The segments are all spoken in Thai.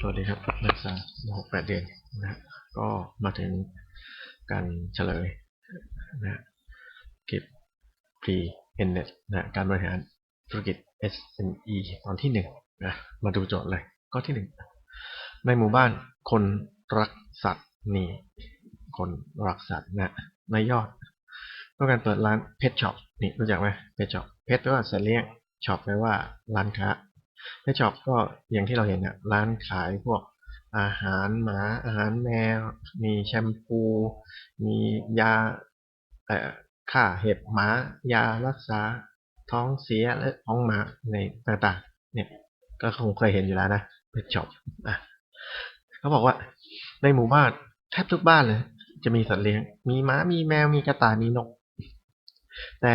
สวัสดีครับนักศึกษาหกแปดเดือนนะก็มาถึงการเฉลยนะเก็บ pre n net นะฮะการบริหารธุรกิจ SME ตอนที่หนึ่งนะมาดูโจทย์เลยก็ที่หนึ่งในหมู่บ้านคนรักสัตว์นี่คนรักสัตว์นะในยอดต้องการเปิดร้านเพ t ช็อปนี่รู้จักไหมเพ t ช็อปเพ t แปลว่าสัตว์เลี้ยงช็อปแปลว่าร้านค้า เพชช็อปก็อย่างที่เราเห็นอะร้านขายพวกอาหารหมาอาหารแมว มีแชมพู มียาเอ่อฆ่าเห็บหมายารักษาท้องเสียและท้องหมาในต่างๆ เนี่ย ก็คงเคยเห็นอยู่แล้วนะเพชช็อปอะเขาบอกว่า ในหมู่บ้านแทบทุกบ้านเลย จะมีสัตว์เลี้ยง มีหมามีแมวมีกระต่ายมีนก แต่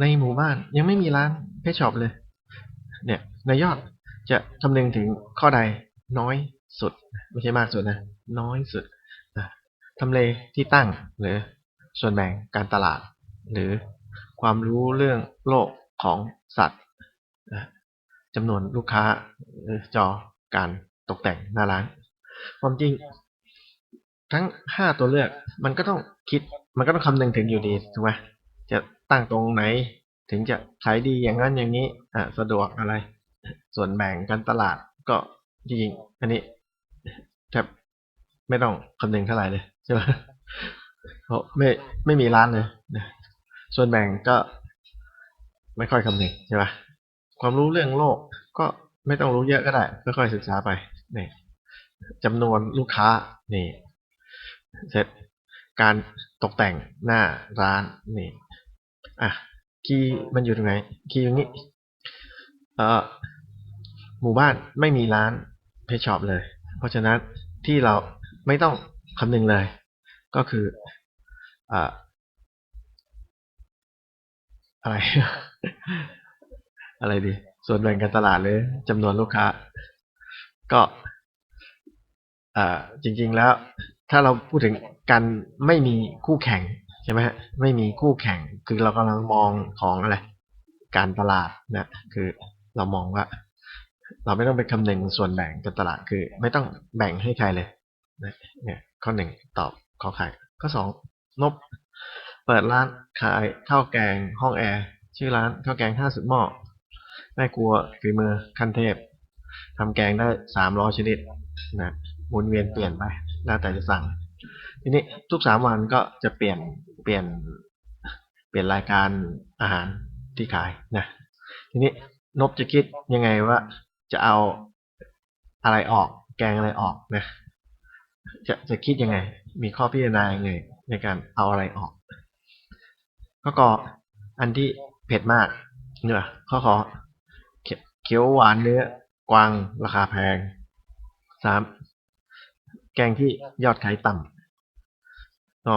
ในหมู่บ้านยังไม่มีร้านเพชช็อปเลย เนี่ยในยอดจะคำนึงถึงข้อใดน้อยสุด ไม่ใช่มากสุดนะ น้อยสุดทำเลที่ตั้งหรือส่วนแบ่งการตลาด หรือความรู้เรื่องโลกของสัตว์จำนวนลูกค้าจอการตกแต่งหน้าร้าน ความจริง ทั้งห้าตัวเลือกมันก็ต้องคิดมันก็ต้องคำนึงถึงอยู่ดีถูกไหมจะตั้งตรงไหน ถึงจะขายดีอย่างนั้นอย่างนี้อะสะดวกอะไร ส่วนแบ่งการตลาดก็จริงอันนี้แทบไม่ต้องคำนึงเท่าไหร่เลยใช่ไหมเพราะไม่ไม่มีร้านเลยนะส่วนแบ่งก็ไม่ค่อยคำนึงใช่ไหมความรู้เรื่องโลกก็ไม่ต้องรู้เยอะก็ได้ค่อยๆศึกษาไปนี่จำนวนลูกค้านี่ เสร็จการตกแต่งหน้าร้านนี่อะ คีย์มันอยู่ตรงไหน คีย์อย่างนี้ เอ่อ หมู่บ้านไม่มีร้านเพชช็อปเลย เพราะฉะนั้นที่เราไม่ต้องคำนึงเลย ก็คืออ่าอะไร อะไรดี ส่วนแบ่งการตลาดหรือจำนวนลูกค้า ก็จริง ๆ แล้ว ถ้าเราพูดถึงการไม่มีคู่แข่ง ใช่ไหมฮะไม่มีคู่แข่งคือเรากำลังมองของอะไรการตลาดนะคือเรามองว่า เราไม่ต้องไปคำนึงส่วนแบ่งการตลาดคือ ไม่ต้องแบ่งให้ใครเลยนะเนี่ยข้อหนึ่งตอบขอไข่ข้อสองนบเปิดร้านขายข้าวแกงห้องแอร์ชื่อร้านข้าวแกงห้าสิบหม้อแม่ครัวฝีมือขั้นเทพทำแกงได้สามร้อยชนิดนะหมุนเวียนเปลี่ยนไปแล้วแต่จะสั่ง ทีนี้ทุกสามวันก็จะเปลี่ยนเปลี่ยนเปลี่ยนรายการอาหารที่ขายนะ ทีนี้นบจะคิดยังไงว่าจะเอาอะไรออกแกงอะไรออกนะ จะจะคิดยังไง มีข้อพิจารณายังไงในการเอาอะไรออกข้อกออันที่เผ็ดมากเนี่ยข้อขอเขีเขียวหวานเนื้อกวางราคาแพงสาม แกงที่ยอดขายต่ำต่อ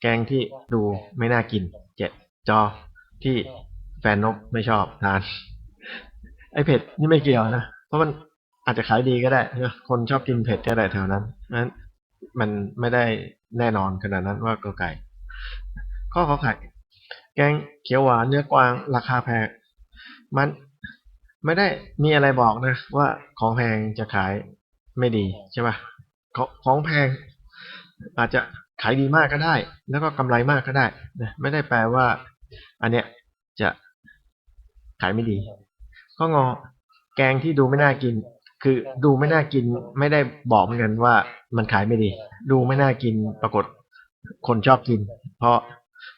แกงที่ดูไม่น่ากิน เจ็ดจอที่แฟนนกไม่ชอบทาน ไอเผ็ดนี่ไม่เกี่ยวนะ เพราะมันอาจจะขายดีก็ได้นะคนชอบกินเผ็ดก็ได้แถวนั้นนั้นมันไม่ได้แน่นอนขนาดนั้นว่ากอไก่ ข้อขอไข่แกงเขียวหวานเนื้อกวางราคาแพงมันไม่ได้มีอะไรบอกนะ ว่าของแพงจะขายไม่ดีใช่ปะของ ของแพง อาจจะขายดีมากก็ได้ แล้วก็กำไรมากก็ได้นะไม่ได้แปลว่า อันเนี้ยจะขายไม่ดีข้องอแกงที่ดูไม่น่ากิน คือดูไม่น่ากิน ไม่ได้บอกเหมือนกันว่ามันขายไม่ดี ดูไม่น่ากินปรากฏคนชอบกิน เพราะ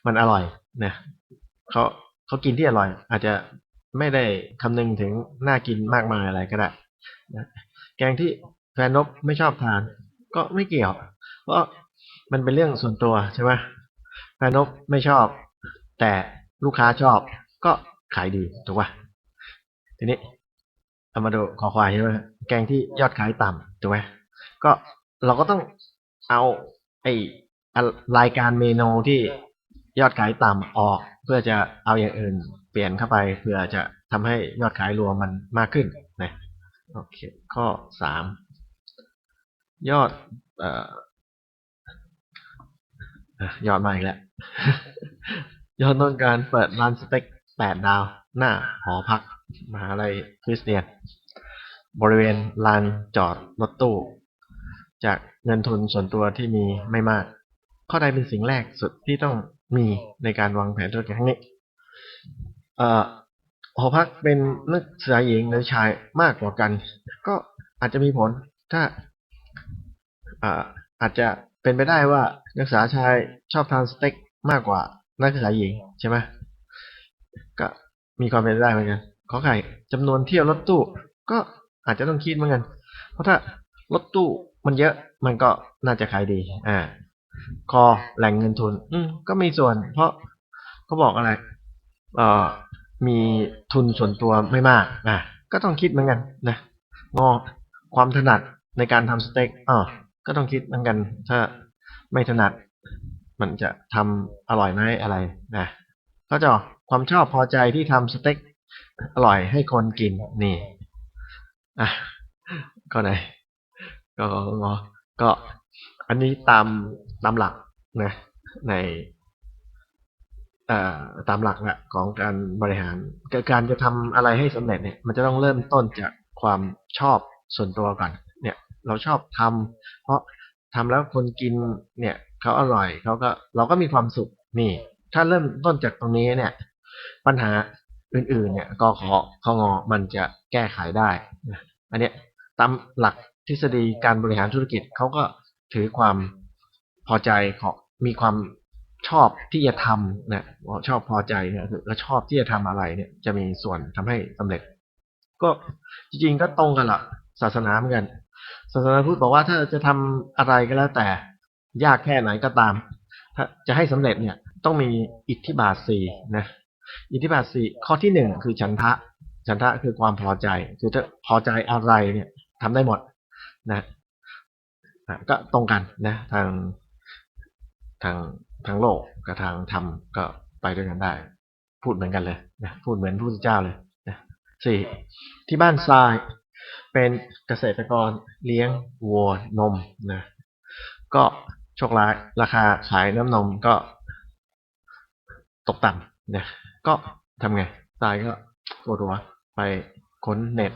มันอร่อยนะเขาเขากินที่อร่อย อาจจะไม่ได้คำนึงถึงน่ากินมากมายอะไรก็ได้นะแกงที่แฟนนบไม่ชอบทาน ก็ไม่เกี่ยว เพราะมันเป็นเรื่องส่วนตัวใช่ไหมแฟนนบไม่ชอบ แต่ลูกค้าชอบ ก็ขายดีถูกป่ะทีนี้เอามาดูขอควายใช่ไหมแกงที่ยอดขายต่ำถูกไหมก็เราก็ต้องเอาไอรายการเมนูที่ยอดขายต่ำออก เพื่อจะเอาอย่างอื่น เปลี่ยนเข้าไปเพื่อจะทำให้ยอดขายรวมมันมากขึ้นนะโอเค ข้อสาม ยอดเอ่อยอดมาอีกแล้ว ยอดต้องการเปิดร้านสเต็กแปดดาว หน้าหอพัก มหาลัยคริสเตียน บริเวณลานจอดรถตู้ จากเงินทุนส่วนตัวที่มีไม่มาก ข้อใดเป็นสิ่งแรกสุดที่ต้องมีในการวางแผนธุรกิจครั้งนี้เอ่อหอพักเป็นนักศึกษาหญิงหรือชายมากกว่ากัน ก็อาจจะมีผลถ้า อ่าอาจจะเป็นไปได้ว่านักศึกษาชายชอบทานสเต็กมากกว่านักศึกษาหญิงใช่ไหมก็มีความเป็นไปได้เหมือนกันขอไข่จำนวนเที่ยวรถตู้ ก็อาจจะต้องคิดเหมือนกัน เพราะถ้ารถตู้มันเยอะมันก็น่าจะขายดี อ่า คอแหล่งเงินทุน อืมก็มีส่วน เพราะเขาบอกอะไร เอ่อ มีทุนส่วนตัวไม่มากอะก็ต้องคิดเหมือนกันนะงอความถนัดในการทำสเต็กอ๋อ ก็ต้องคิดเหมือนกัน ถ้าไม่ถนัด มันจะทำอร่อยไหมอะไรนะก็จะความชอบพอใจที่ทำสเต็กอร่อยให้คนกินนี่อะก็ไหนก็งอก็ อันนี้ตามตามหลักนะในตามหลักแหละของการบริหารการจะทำอะไรให้สำเร็จเนี่ย มันจะต้องเริ่มต้นจากความชอบส่วนตัวก่อน เราชอบทำเพราะทำแล้วคนกินเนี่ยเขาอร่อยเขาก็เราก็มีความสุขนี่ ถ้าเริ่มต้นจากตรงนี้เนี่ย ปัญหาอื่นๆ เนี่ยกขอขงอมันจะแก้ไขได้นะอันเนี้ยตามหลักทฤษฎีการบริหารธุรกิจเขาก็ถือความพอใจของมีความชอบที่จะทำนะชอบพอใจเนี่ยคือชอบที่จะทำอะไรเนี่ย จะมีส่วนทำให้สำเร็จ ก็จริงๆก็ตรงกันละศาสนาเหมือนกัน ศาสนาพุทธบอกว่าถ้าจะทำอะไรก็แล้วแต่ ยากแค่ไหนก็ตาม ถ้าจะให้สำเร็จเนี่ยต้องมีอิทธิบาทสี่นะอิทธิบาทสี่ข้อที่หนึ่งคือฉันทะ ฉันทะคือความพอใจ คือถ้าพอใจอะไรเนี่ยทำได้หมดนะอะก็ตรงกันนะ ทางทางทางโลกกับทางธรรมก็ไปด้วยกันได้ พูดเหมือนกันเลยนะพูดเหมือนพระพุทธเจ้าเลยนะสี่ที่บ้านทราย เป็นเกษตรกรเลี้ยงวัวนมนะ ก็โชคร้ายราคาขายน้ำนมก็ตกต่ำนะก็ทำไงทรายก็ปวดหัวไปค้นเน็ต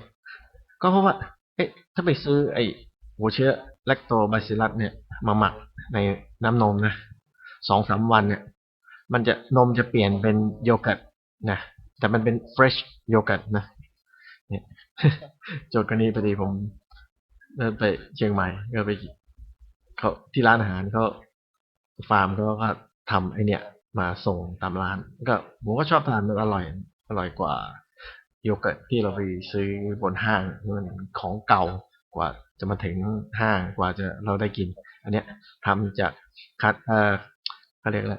ก็เพราะว่า เอ๊ะ ถ้าไปซื้อไอ้หัวเชื้อแลคโตบาซิลัสเนี่ย มาหมักในน้ำนมนะสองสามวันเนี่ย มันจะนมจะเปลี่ยนเป็นโยเกิร์ตนะ แต่มันเป็น fresh โยเกิร์ตนะ โจทย์กันนี้พอดีผมไปเชียงใหม่ก็ไปเขาที่ร้านอาหารเขาฟาร์มเขาก็ทำไอเนี่ยมาส่งตามร้าน ก็ผมก็ชอบทานมันอร่อย อร่อยกว่าโยเกิร์ตที่เราไปซื้อบนห้างมันของเก่ากว่าจะมาถึงห้างกว่าจะเราได้กิน อันเนี้ยทำจากคัดเอ่อเขาเรียกอะไร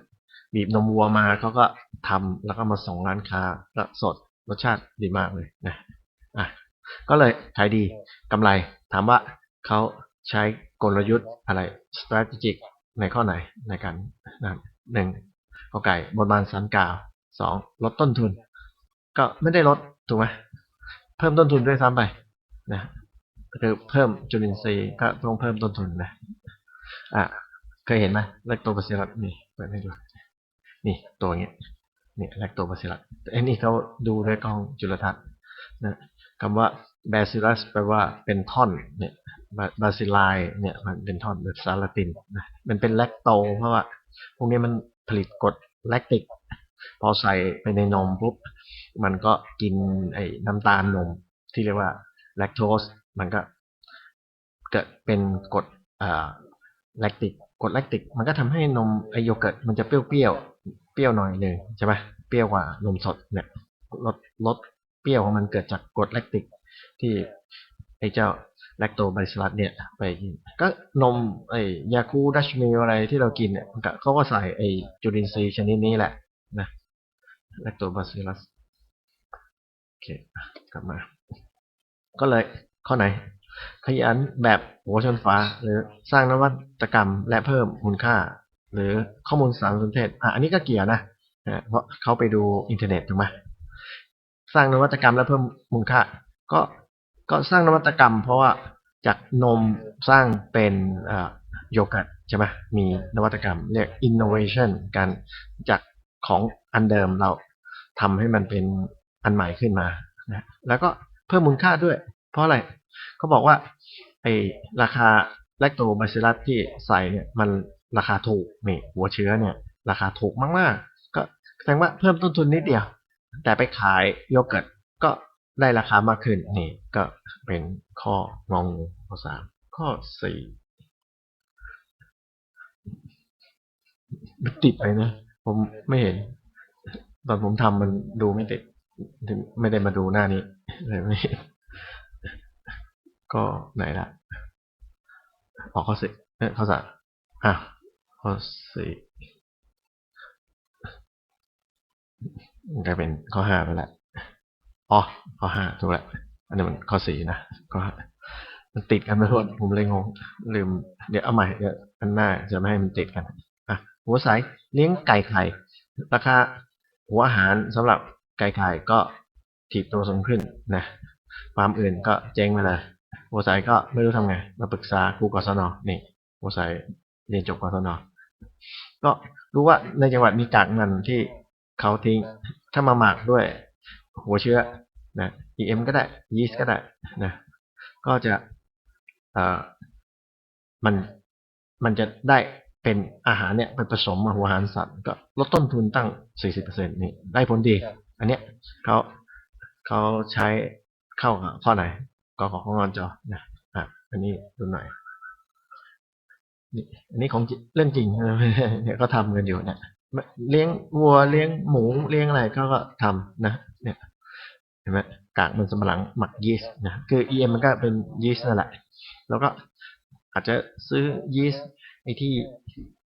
บีบนมวัวมาเขาก็ทำแล้วก็มาส่งร้านค้าแล้วสดรสชาติดีมากเลยนะอะ ก็เลยขายดีกำไร ถามว่าเขาใช้กลยุทธ์อะไร strategic ในข้อไหนในการนะหนึ่งกอไก่บนบานสันกล่าวสองลดต้นทุน ก็ไม่ได้ลดถูกไหมเพิ่มต้นทุนด้วยซ้ำไปนะคือเพิ่มจุลินทรีย์ก็ต้องเพิ่มต้นทุนนะอะเคยเห็นไหมแลคโตบาซิลัสนี่เปิดให้ดูนี่ตัวเงี้ยนี่แลคโตบาซิลัสแต่อันนี้เขาดูด้วยกล้องจุลทรรศน์นะ คำว่าบาซิลัสแปลว่าเป็นท่อนเนี่ยบาซิลายเนี่ยมันเป็นท่อนแบบซาลาตินนะมันเป็นแลคโตเพราะว่าพวกนี้มันผลิตกรดแลคติก พอใส่ไปในนมปุ๊บมันก็กินไอ้น้ำตาลนมที่เรียกว่าแลคโตสมันก็เกิดเป็นกรดอ่าแลคติกกรดแลคติก มันก็ทำให้นมไอโยเกิร์ตมันจะเปรี้ยวเปรี้ยวเปรี้ยวหน่อยหนึ่งใช่ไหมเปรี้ยวกว่านมสดเนี่ยลดลด ปรี้ยวของมันเกิดจากกรดแลคติกที่ไอเจ้าแลคโตไบซิลัสเนี่ยไปกินก็นมไอยาคูดัชมิลอะไรที่เรากินเนี่ยเขาก็ใส่ไอจุลินทรีย์ชนิดนี้แหละนะแลคโตบาซิลัสโอเคกลับมา ก็เลยข้อไหน ขยันแบบหัวชนฟ้า หรือสร้างนวัตกรรมและเพิ่มมูลค่า หรือข้อมูลสารสนเทศอะอันนี้ก็เกี่ยวนะนะเพราะเขาไปดูอินเทอร์เน็ตถูกไหม สร้างนวัตกรรมและเพิ่มมูลค่า ก็ก็สร้างนวัตกรรม เพราะว่าจากนมสร้างเป็นโยเกิร์ตใช่ไหมมีนวัตกรรมเรียก innovation การจากของอันเดิมเราทำให้มันเป็นอันใหม่ขึ้นมานะแล้วก็เพิ่มมูลค่าด้วย เพเพราะอะไรเขาบอกว่าไอราคาแลคโตบาซิลัสที่ใส่เนี่ยมันราคาถูกนี่หัวเชื้อเนี่ย ราคาถูกมากๆก็แสดงว่าเพิ่มต้นทุนนิดเดียว แต่ไปขายโยเกิร์ตก็ได้ราคามากขึ้นนี่ก็เป็นข้องงข้อสามข้อสี่มันติดอะไรนะ ผมไม่เห็น ตอนผมทำมันดูไม่ติด ไม่ได้มาดูหน้านี้เลยไม่ก็ไหนละออกข้อสี่เอ้ยข้อสามอะข้อสี่ กลายเป็นข้อห้าไปล้วอ๋อข้อห้าถูกแล้วอันนี้มันข้อสี่นะก็มันติดกันไปหมดผมเลยงงลืมเดี๋ยวเอาใหม่เดี๋ยวอันหน้าจะไม่ให้มันติดกันอะหัวสายเลี้ยงไก่ไข่ราคาหัวอาหารสำหรับไก่ไข่ก็ถีบตัวสูงขึ้นนะฟาร์มอื่นก็เจ๊งไปเลยหัวสายก็ไม่รู้ทำไงมาปรึกษาครูกศนนี่หัวสายเรียนจบกศนก็รู้ว่าในจังหวัดมีกากมันที่ เขาทิ้ง ถ้ามาหมักด้วย หัวเชื้อนะ EM ก็ได้ยีสต์ก็ได้นะก็จะเอ่อมันมันจะได้เป็นอาหารเนี่ยไปผสมกับหัวอาหารสัตว์ก็ลดต้นทุนตั้ง 40%นี่ได้ผลดี อันเนี้ยเขาเขาใช้เข้ากับข้อไหนก็ของงอนจอนะอะอันนี้ดูหน่อยนี่อันนี้ของเรื่องจริงเนี่ยก็ทำกันอยู่เนี่ย เลี้ยงวัวเลี้ยงหมูเลี้ยงอะไรก็ก็ทำนะ เนี่ยเห็นไหมกากมันสำปะหลังหมักยีสต์นะคือ EM มันก็เป็นยีสต์นั่นแหละ แล้วก็อาจจะซื้อยีสต์ไอ้ที่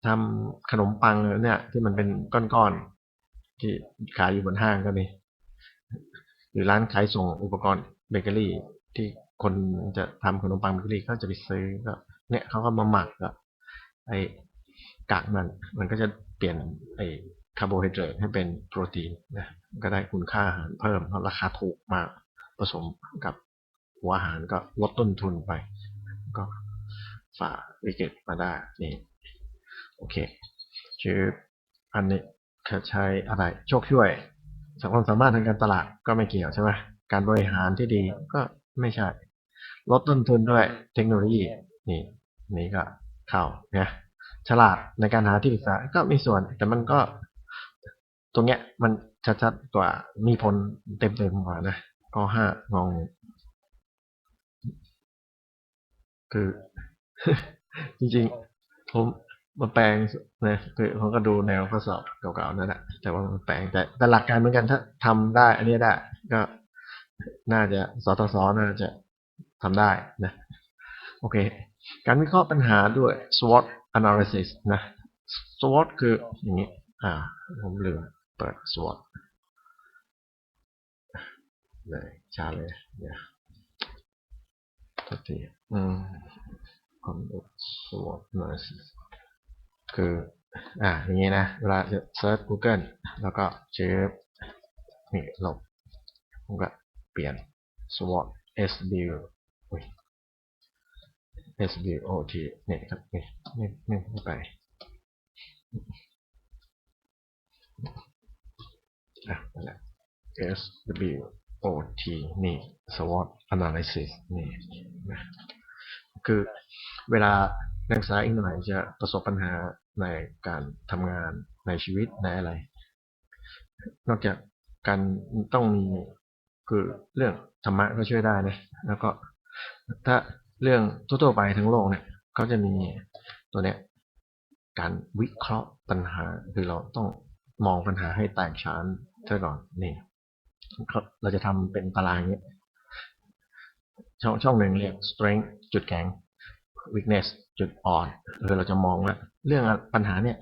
ทำขนมปังเนี่ย ที่มันเป็นก้อนๆที่ขายอยู่บนห้างก็มีหรือร้านขายส่งอุปกรณ์เบเกอรี่ ที่คนจะทำขนมปังเบเกอรี่ก็จะไปซื้อก็เนี่ยเขาก็มาหมักก็ไอ กากมัน มันก็จะเปลี่ยนไอ้คาร์โบไฮเดรตให้เป็นโปรตีนนะก็ได้คุณค่าอาหารเพิ่มเพราะราคาถูกมากผสมกับหัวอาหารก็ลดต้นทุนไป ก็ฝ่าวิกฤตมาได้นี่โอเคชื่ออันนี้เขาใช้อะไรโชคช่วยสัความสามารถทางการตลาดก็ไม่เกี่ยวใช่ไหมการบริหารที่ดีก็ไม่ใช่ ลดต้นทุนด้วยเทคโนโลยีนี่นี่ก็เข้าเนี่ย ฉลาดในการหาที่ปรึกษาก็มีส่วน แต่มันก็ ตรงเนี้ย มันชัดๆกว่ามีผลเต็มๆกว่านะก็ห้างงคือ จริงๆ ผมมาแปลงนะคือผมก็ดูแนวข้อสอบเก่าๆนั่นแหละแต่ว่ามันแปลงแต่แต่หลักการเหมือนกันถ้าทำได้ อันนี้ได้ ก็น่าจะสทศน่าจะทำได้นะ โอเค การวิเคราะห์ปัญหาด้วย SWOT analysis นะ SWOT คืออย่างนี้ อ่า ผมลืมเปิด SWOT เลยชาเลยเดี๋ยวทัทีอืมคอม SWOT analysis คือ อ่า อย่างนี้นะ เวลาจะ search Google แล้วก็เช็คนี่ลบผมก็เปลี่ยน SWOT SBU SBOT เนี่ยครับนี่นี่นี่ไปอะนั่นแหละ SWOT นี่ SWOT analysis นี่นะคือเวลานักศึกษาอีกหน่อยจะประสบปัญหาในการทำงานในชีวิตในอะไร นอกจากการต้องมีคือเรื่องธรรมะก็ช่วยได้นะแล้วก็ถ้า เรื่องทั่วๆไปทั้งโลกเนี่ยเขาจะมีตัวเนี้ยการวิเคราะห์ปัญหาคือเราต้องมองปัญหาให้แตกฉานเท่าก่อนนี่เราจะทำเป็นตารางเนี้ยช่องช่องหนึ่งเรียก strength จุดแข็ง weakness จุดอ่อนคือเราจะมองว่าเรื่องปัญหาเนี่ย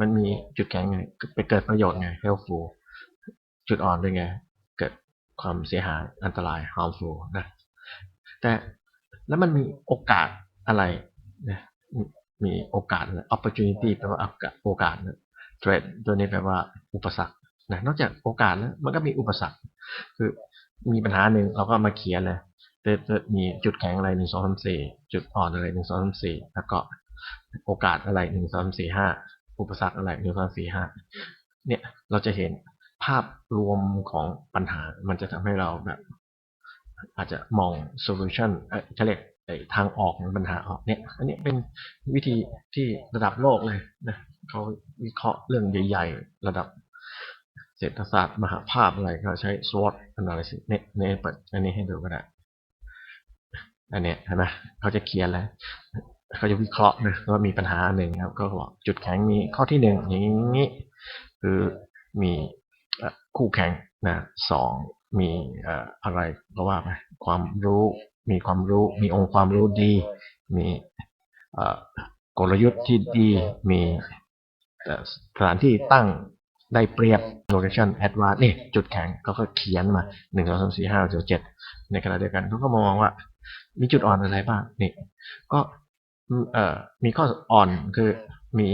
มันมีจุดแข็งไงไปเกิดประโยชน์ไง helpful จุดอ่อนเป็นไง เกิดความเสียหายอันตราย harmful นะแต่ แล้วมันมีโอกาสอะไรนะมีโอกาส opportunity แปลว่าโอกาสนะ threat ตัวนี้แปลว่าอุปสรรคนะนอกจากโอกาสแล้วมันก็มีอุปสรรค คือมีปัญหาหนึ่งเราก็มาเขียนเลยจะมีจุดแข็งอะไรหนึ่งสองสามสี่จุดอ่อนอะไรหนึ่งสองสามสี่แล้วก็โอกาสอะไรหนึ่งสองสามสี่ห้าอุปสรรคอะไรหนึ่งสองสามสี่ห้าเนี่ยเราจะเห็นภาพรวมของปัญหา มันจะทำให้เราแบบ อาจจะมอง solution เอ่อจะเรียกทางออกของปัญหาออกเนี่ยอันนี้เป็นวิธีที่ระดับโลกเลยนะเขาวิเคราะห์เรื่องใหญ่ ๆ ระดับเศรษฐศาสตร์มหาภาพอะไรก็ใช้ SWOT analysis เนี่ยเนี่ยเปิดอันนี้ให้ดูก็ได้อันเนี้ยเห็นไหมเขาจะเขียนแล้วเขาจะวิเคราะห์นะว่ามีปัญหาหนึ่งครับ ก็บอกจุดแข็งมีข้อที่หนึ่งอย่างนี้คือมีคู่แข่งนะสอง มีอะไรก็ว่าไปความรู้มีความรู้ มีองค์ความรู้ดี มีกลยุทธ์ที่ดี มีสถานที่ตั้งได้เปรียบ location advantage นี่จุดแข็งเขาก็เขียนมาหนึ่งสองสามสี่ห้าเจ็ดในขณะเดียวกันเขาก็มองว่า มีจุดอ่อนอะไรบ้างนี่ก็มีข้ออ่อนคือมี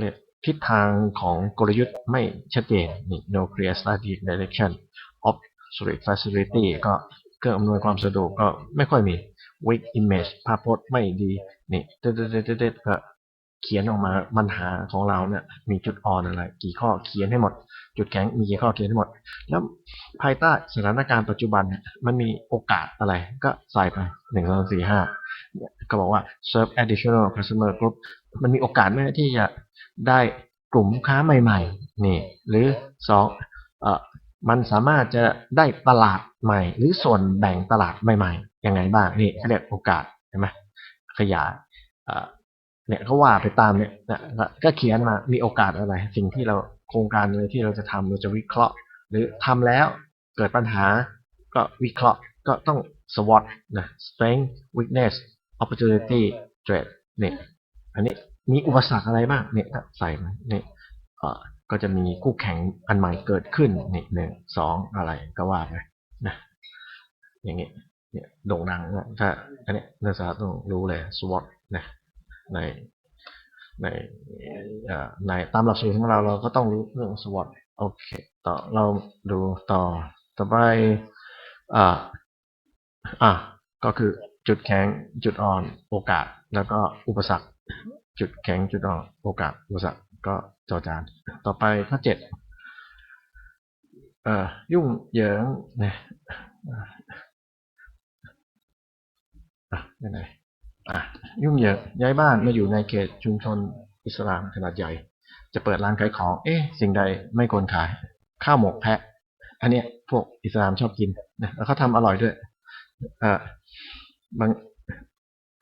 เรียกทิศทางของกลยุทธ์ไม่ชัดเจนนี่ no clear strategic direction of solid facility ก็เครื่องอำนวยความสะดวกก็ไม่ค่อยมี weak image ภาพพจน์ไม่ดี นี่เด็ดเด็ดเด็ดก็เขียนออกมาปัญหาของเราเนี่ยมีจุดอ่อนอะไร กี่ข้อเขียนให้หมด จุดแข็งมีกี่ข้อเขียนให้หมด แล้วภายใต้สถานการณ์ปัจจุบันเนี่ยมันมีโอกาสอะไรก็ใส่ไปหนึ่งสองสี่ห้าก็บอกว่า serve additional customer group มันมีโอกาสไหมที่จะได้กลุ่มลูกค้าใหม่ ๆ นี่ หรือสองเอ่อ มันสามารถจะได้ตลาดใหม่ หรือส่วนแบ่งตลาดใหม่ๆยังไงบ้างนี่เขาเรียกโอกาสเห็นไหมขยายเนี่ยเขาว่าไปตามเนี่ยนะก็ก็เขียนมามีโอกาสอะไร สิ่งที่เราโครงการเลยที่เราจะทำเราจะวิเคราะห์ หรือทำแล้วเกิดปัญหาก็วิเคราะห์ก็ต้อง SWOT นะ strength weakness opportunity threat เนี่ยอันนี้มีอุปสรรคอะไรบ้างเนี่ยใส่มาเนี่ย ก็จะมีคู่แข่งอันใหม่เกิดขึ้นนี่หนึ่งสองอะไรก็ว่าไปนะอย่างนี้เนี่ยโด่งดังนะถ้าอันนี้นักศึกษาต้องรู้เลย SWOT นะในในในตามหลักสูตรของเราเราก็ต้องรู้เรื่อง SWOT โอเคต่อเราดูต่อต่อไปอ่าอะก็คือจุดแข็งจุดอ่อนโอกาส แล้วก็อุปสรรค จุดแข็งจุดอ่อนโอกาสอุปสรรค ก็จอจาน ต่อไปข้อเจ็ดเอ่อยุ่งเหยิงนะอะยังไงอ่ยุ่งเหยิงย้ายบ้านมาอยู่ในเขตชุมชนอิสลามขนาดใหญ่ จะเปิดร้านขายของ เอ๊ะ สิ่งใดไม่ควรขาย ข้าวหมกแพะ อันเนี้ยพวกอิสลามชอบกินนะแล้วเขาทำอร่อยด้วย เอ่อบาง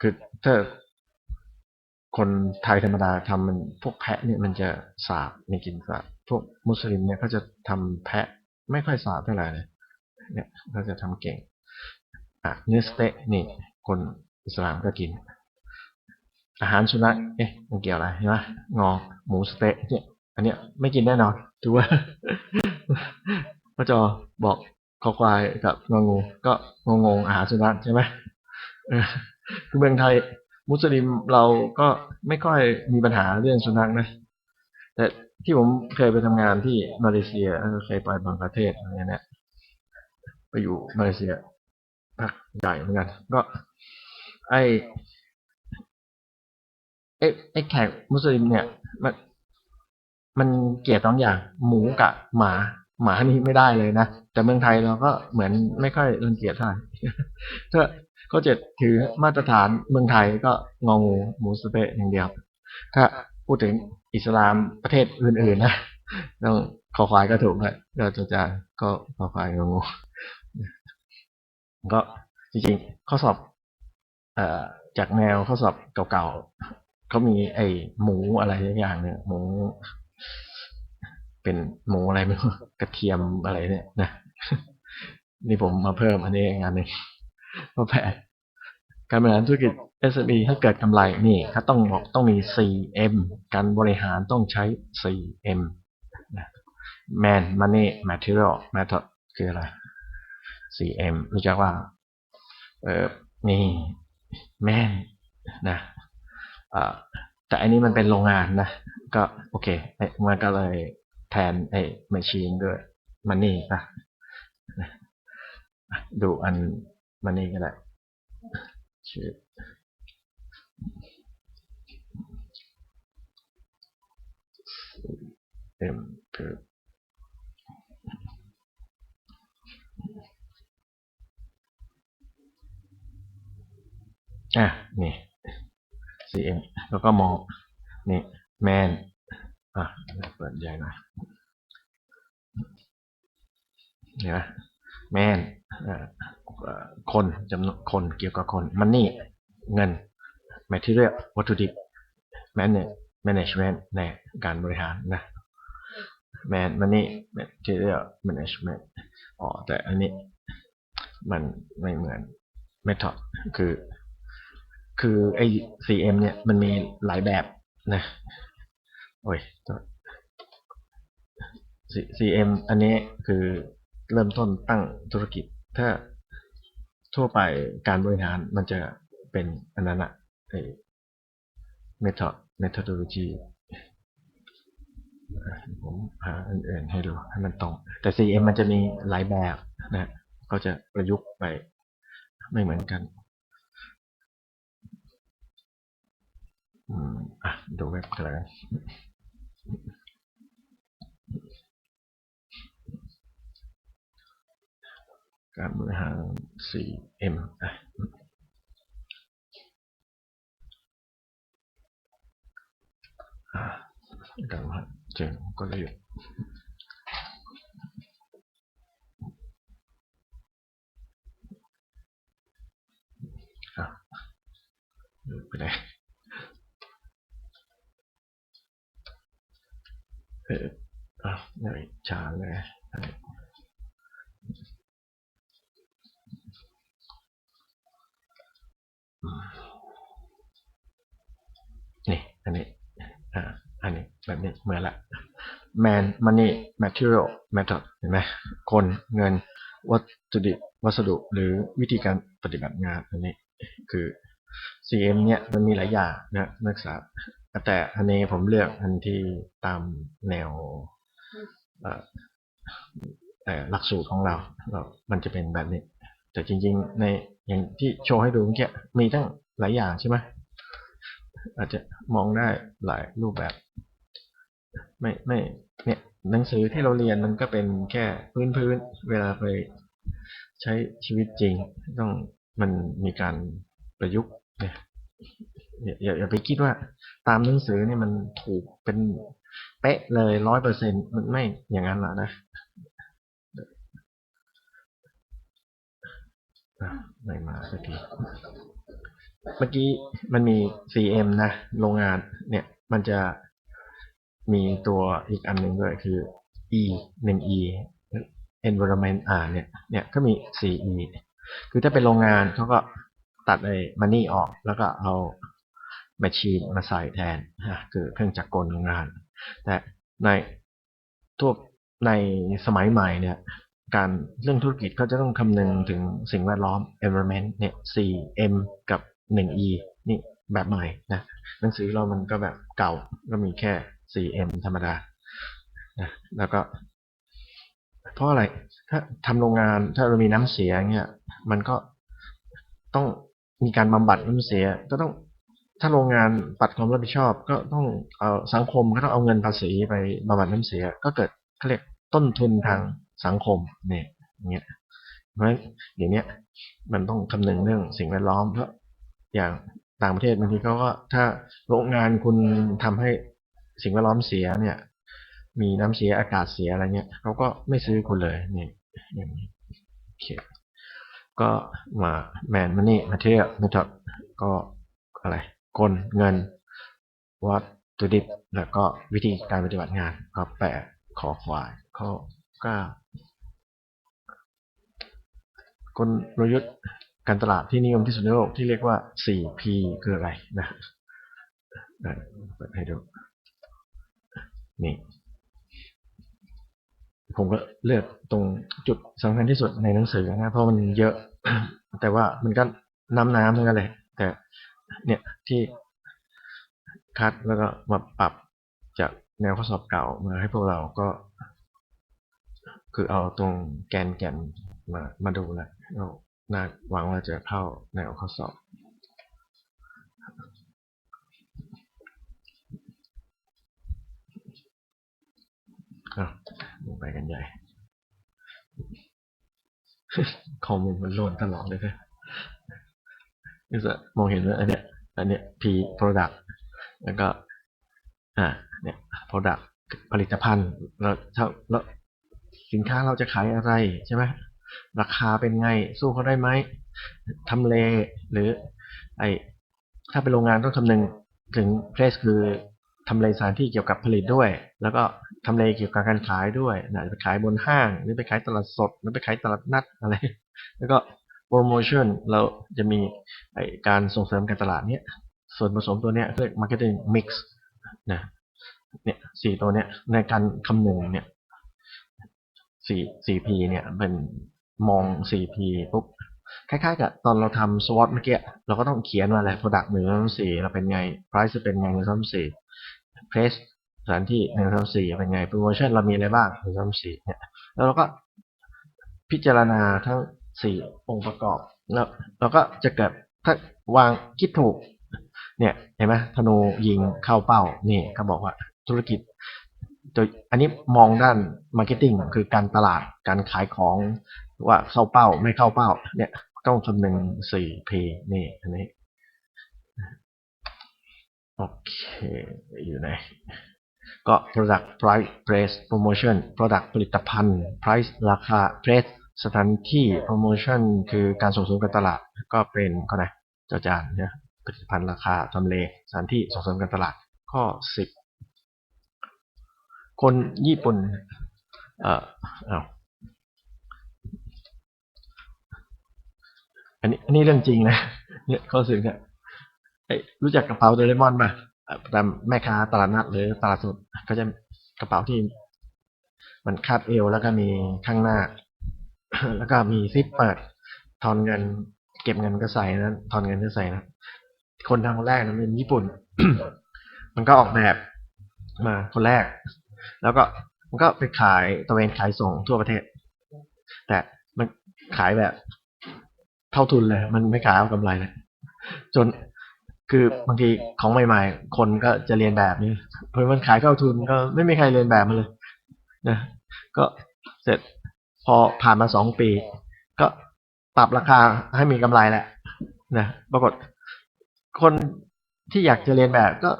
คือถ้า คนไทยธรรมดาทำมันพวกแพะเนี่ยมันจะสาบมีกลิ่นสาบพวกมุสลิมเนี่ยเขาจะทำแพะไม่ค่อยสาบเท่าไหร่เลยเนี่ยเขาจะทำเก่งอะเนื้อสเต๊ะนี่ คนอิสลามก็กิน อาหารสุนัขเอ๊ะมันเกี่ยวอะไรใช่ไหมงอหมูสเต๊ะเนี่ยอันเนี้ยไม่กินแน่นอนถือว่าพระจอบอกคอควายกับงองู ก็งงงอาหารสุนัขใช่ไหมคือเมืองไทย มุสลิมเราก็ไม่ค่อยมีปัญหาเรื่องสุนัขนะ แต่ที่ผมเคยไปทำงานที่มาเลเซียเคยไปบางประเทศอะไรเงี้ยไปอยู่มาเลเซียพักใหญ่เหมือนกัน ก็ ไอไอ้ไอ้แขกมุสลิมเนี่ย มันมันเกลียดสองอย่างหมูกับหมา หมานี่ไม่ได้เลยนะ แต่เมืองไทยเราก็เหมือนไม่ค่อยรังเกียจเท่าไหร่ ถ้าเขาจะถือมาตรฐานเมืองไทยก็งองูหมูสะเต๊ะอย่างเดียว ถ้าพูดถึงอิสลามประเทศอื่นๆนะต้องคอควายก็ถูกเลยก็จะจะก็คอควายงองูก็จริงๆ ข้อสอบเอ่อจากแนวข้อสอบเก่าๆเขามีไอหมูอะไรอย่างเนี่ยหมู เป็นหมูอะไรไม่รู้กระเทียมอะไรเนี่ยนะนี่ผมมาเพิ่มอันนี้งานหนึ่ง เพราะแผนการบริหารธุรกิจ SME ถ้าเกิดกำไรนี่เขาต้องบอกต้องมี 4M การบริหารต้องใช้ 4M นะ Man Money Material Method คืออะไร 4M รู้จักว่า เออนี่แม่นนะอ่อแต่อันนี้มันเป็นโรงงานนะ ก็โอเคไอ้มันก็เลยแทนไอ้ machine ด้วย money ป่นะดูอัน money ก็ได้ชื่อ M คืออะ นี่ cm แล้วก็มอง นี่ แมน อะ เปิดใหญ่หน่อยเห็นไหม แมนคนจำนวนคนเกี่ยวกับคนมันนี่เงิน material วัตถุดิบ manage management ในการบริหารนะ man money material management อ๋อแต่อันนี้มันไม่เหมือน method คือ คือไอ้ CM เนี่ยมันมีหลายแบบนะโอ้ยโทษ C- CM อันนี้คือ เริ่มต้นตั้งธุรกิจ ถ้าทั่วไปการบริหารมันจะเป็นอันนั้นอะไอ้ method methodology ผมหาอันอื่นให้ดูให้มันตรง แต่ CM มันจะมีหลายแบบนะก็จะประยุกต์ไปไม่เหมือนกันอืมอะดูเว็บกันแล้ว กันการบริหาร CM อะอะการบริหารเชิงกลยุทธ์อะดูไปเลยเอออะเหนื่อยชาเลยอะอืม นี่อันนี้อ่าอันนี้แบบนี้เหมือนละ man money material method เห็นไหมคนเงินวัตถุดิบวัสดุหรือวิธีการปฏิบัติงานอันนี้คือ CM เนี่ยมันมีหลายอย่างนะนักศึกษาแต่อันนี้ผมเลือกอันที่ตามแนวเอ่อเอ่อหลักสูตรของเราเรา มันจะเป็นแบบนี้ แต่จริงๆ ในอย่างที่โชว์ให้ดูเมื่อกี้มีตั้งหลายอย่างใช่ไหมอาจจะมองได้หลายรูปแบบ ไม่ไม่เนี่ยหนังสือที่เราเรียนมันก็เป็นแค่พื้นพื้นๆเวลาไปใช้ชีวิตจริง ต้องมันมีการประยุกต์เนี่ยอย่าอย่าอย่าไปคิดว่าตามหนังสือเนี่ยมันถูกเป็นเป๊ะเลยร้อยเปอร์เซ็นมันไม่อย่างนั้นหรอกนะ อไม่มาสักทีเมื่อกี้มันมี CM นะ โรงงานเนี่ย มันจะมีตัวอีกอันหนึ่งด้วยคือ E หนึ่ง E environment อ่าเนี่ย เนี่ยก็มี 4E คือถ้าเป็นโรงงานเขาก็ตัดไอ้ money ออก แล้วก็เอา machine มาใส่แทนนะคือเครื่องจักรกลโรงงาน แต่ในทั่วในสมัยใหม่เนี่ย การเรื่องธุรกิจเขาจะต้องคำนึงถึงสิ่งแวดล้อม environment เนี่ย 4M กับ 1E นี่แบบใหม่นะหนังสือเรามันก็แบบเก่าก็มีแค่ 4M ธรรมดานะแล้วก็ เพราะอะไรถ้าทำโรงงานถ้าเรามีน้ำเสียเนี่ยมันก็ต้องมีการบำบัดน้ำเสียก็ต้องถ้าโรงงานปัดความรับผิดชอบ ก็ต้องเอาสังคมก็ต้องเอาเงินภาษีไปบำบัดน้ำเสีย ก็เกิดเขาเรียกต้นทุนทาง สังคมเนี่ยเงี้ยเพราะฉะนั้นอย่างเนี้ยมันต้องคำนึงเรื่องสิ่งแวดล้อมเพราะอย่างต่างประเทศบางทีเขาก็ถ้าโรงงานคุณทำให้สิ่งแวดล้อมเสียเนี่ย มีน้ำเสียอากาศเสียอะไรเงี้ยเขาก็ไม่ซื้อคุณเลยนี่อย่างนี้โอเคก็มาแมนมันนี่มาเทียมทอดก็อะไรกลเงินวัตถุดิบแล้วก็วิธีการปฏิบัติงานก็แปะขอควายข้อ ก้ากลยุทธ์การตลาดที่นิยมที่สุดในโลกที่เรียกว่า 4P คืออะไรนะเปิดให้ดู นี่ ผมก็เลือกตรงจุดสำคัญที่สุดในหนังสือนะ เพราะมันเยอะ แต่ว่ามันก็น้ำน้ำทั้งนั้นเลย แต่เนี่ยที่คัดแล้วก็มาปรับจากแนวข้อสอบเก่ามาให้พวกเราก็ คือเอาตรงแกนแกนมามาดูแหละเราน่าหวังว่าจะเข้าแนวข้อสอบอะลงไปกันใหญ่ข้อมูลมันหล่นตลอดเลยนะ user มองเห็นว่าอันเนี้ยอันเนี้ย P product แล้วก็อ่าเนี่ย product ผลิตภัณฑ์เราถ้าแล้ว สินค้าเราจะขายอะไรใช่ไหมราคาเป็นไงสู้เขาได้ไหมทำเลหรือไอถ้าเป็นโรงงานต้องคำนึงถึง place คือทำเลสถานที่เกี่ยวกับผลิตด้วย แล้วก็ทำเลเกี่ยวกับการขายด้วยนะไปขายบนห้างหรือไปขายตลาดสดหรือไปขายตลาดนัดอะไร แล้วก็โปรโมชั่นเราจะมีไอการส่งเสริมการตลาดเนี้ยส่วนผสมตัวเนี้ยเรียก marketing mix นะเนี่ยสี่ตัวเนี้ยในการคำนึงเนี่ย สี่สี่ P เนี่ยเป็นมองสี่ P ปุ๊บคล้ายๆ กับตอนเราทำ SWOT เมื่อกี้เราก็ต้องเขียนมาแหละ product หนึ่งสองสี่เราเป็นไง price จะเป็นไงหนึ่งสองสี่ place สถานที่หนึ่งสองสี่เป็นไง promotion เรามีอะไรบ้างหนึ่งสองสี่เนี่ยแล้วเราก็พิจารณาทั้งสี่องค์ประกอบแล้วเราก็จะเกิดถ้าวางคิดถูกเนี่ยเห็นไหมธนูยิงเข้าเป้านี่เขาบอกว่าธุรกิจ โดยอันนี้มองด้านมาร์เก็ตติ้งคือการตลาดการขายของว่าเข้าเป้าไม่เข้าเป้า เนี่ยต้องคำนึงสี่เพนี่อันนี้โอเคอยู่ไหนก็ product price price promotion product ผลิตภัณฑ์ price ราคา price สถานที่ promotion คือการส่งเสริมการตลาด ก็เป็นข้อไหนจอจานเนี่ยผลิตภัณฑ์ราคาทำเลสถานที่ส่งเสริมการตลาดข้อสิบ คนญี่ปุ่นเอ่อเอาอันนี้อันนี้เรื่องจริงนะเนี่ยข้อสิบเนี่ยรู้จักกระเป๋าโดเรมอนป่ะตามแม่ค้าตลาดนัดหรือตลาดสดก็จะกระเป๋าที่มันคาดเอวแล้วก็มีข้างหน้า แล้วก็มีซิปเปิดทอนเงิน เก็บเงินก็ใส่นะทอนเงินก็ใส่นะคนทำคนแรกนะเป็นญี่ปุ่น มันก็ออกแบบมาคนแรก แล้วก็มันก็ไปขายตะเวนขายส่งทั่วประเทศ แต่มันขายแบบเท่าทุนเลย มันไม่ขายเอากำไรเลยจนคือบางทีของใหม่ ๆ คนก็จะเรียนแบบนี้เพราะมันขายเท่าทุนก็ไม่มีใครเรียนแบบมันเลยนะก็เสร็จพอผ่านมาสองปี ก็ปรับราคาให้มีกำไรแหละนะปรากฏคนที่อยากจะเรียนแบบก็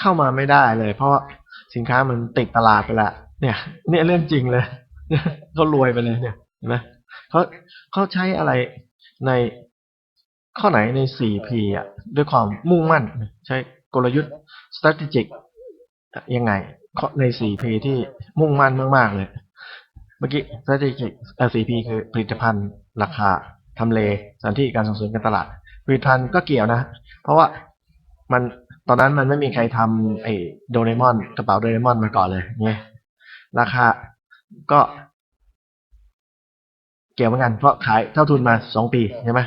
เข้ามาไม่ได้เลย เพราะ สินค้ามันติดตลาดไปละเนี่ย เนี่ยเรื่องจริงเลยเขารวยไปเลยเนี่ยเห็นไหมเขาเขาใช้อะไรในข้อไหนใน 4P อะ ด้วยความมุ่งมั่น ใช้กลยุทธ์ strategic ยังไงใน 4P ที่มุ่งมั่นมาก ๆ เลย เมื่อกี้ strategic เอ่อ 4P คือผลิตภัณฑ์ราคาทำเลสถานที่การส่งเสริมการตลาดผลิตภัณฑ์ก็เกี่ยวนะ เพราะว่ามัน ตอนนั้นมันไม่มีใครทำไอ้โดเรมอนกระเป๋าโดเรมอนมาก่อนเลยเนี่ยราคาก็ เกี่ยวเหมือนกันเพราะขายเท่าทุนมาสองปีใช่ไหม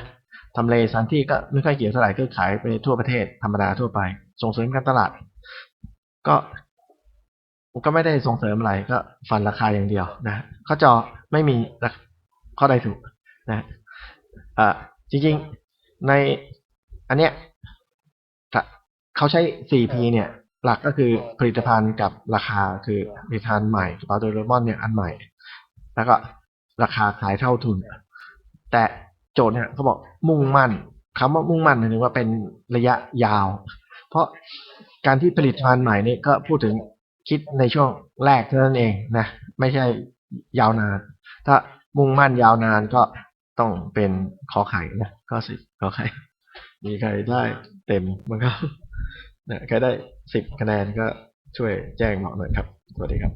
ทำเลสถานที่ก็ไม่ค่อยเกี่ยวเท่าไหร่ก็ขายไปทั่วประเทศธรรมดาทั่วไป ส่งเสริมการตลาด ก็ก็ไม่ได้ส่งเสริมอะไรก็ฟันราคาอย่างเดียวนะข้อจอไม่มีข้อใดถูกนะอ่าจริง ๆ ในอันเนี้ย เขาใช้ 4P เนี่ย หลักก็คือผลิตภัณฑ์กับราคาคือผลิตภัณฑ์ใหม่กระเป๋าโดเรมอนเนี่ยอันใหม่ แล้วก็ราคาขายเท่าทุน แต่โจทย์เนี่ยเขาบอกมุ่งมั่นคำว่ามุ่งมั่นหมายถึงว่าเป็นระยะยาว เพราะการที่ผลิตภัณฑ์ใหม่นี่ก็พูดถึงคิดในช่วงแรกเท่านั้นเองนะ ไม่ใช่ยาวนาน ถ้ามุ่งมั่นยาวนานก็ต้องเป็นขอไข่นะก็สิขอไข่มีใครได้เต็มมั้งครับ นะใครได้สิบคะแนนก็ช่วยแจ้งเหมาหน่อยครับ สวัสดีครับ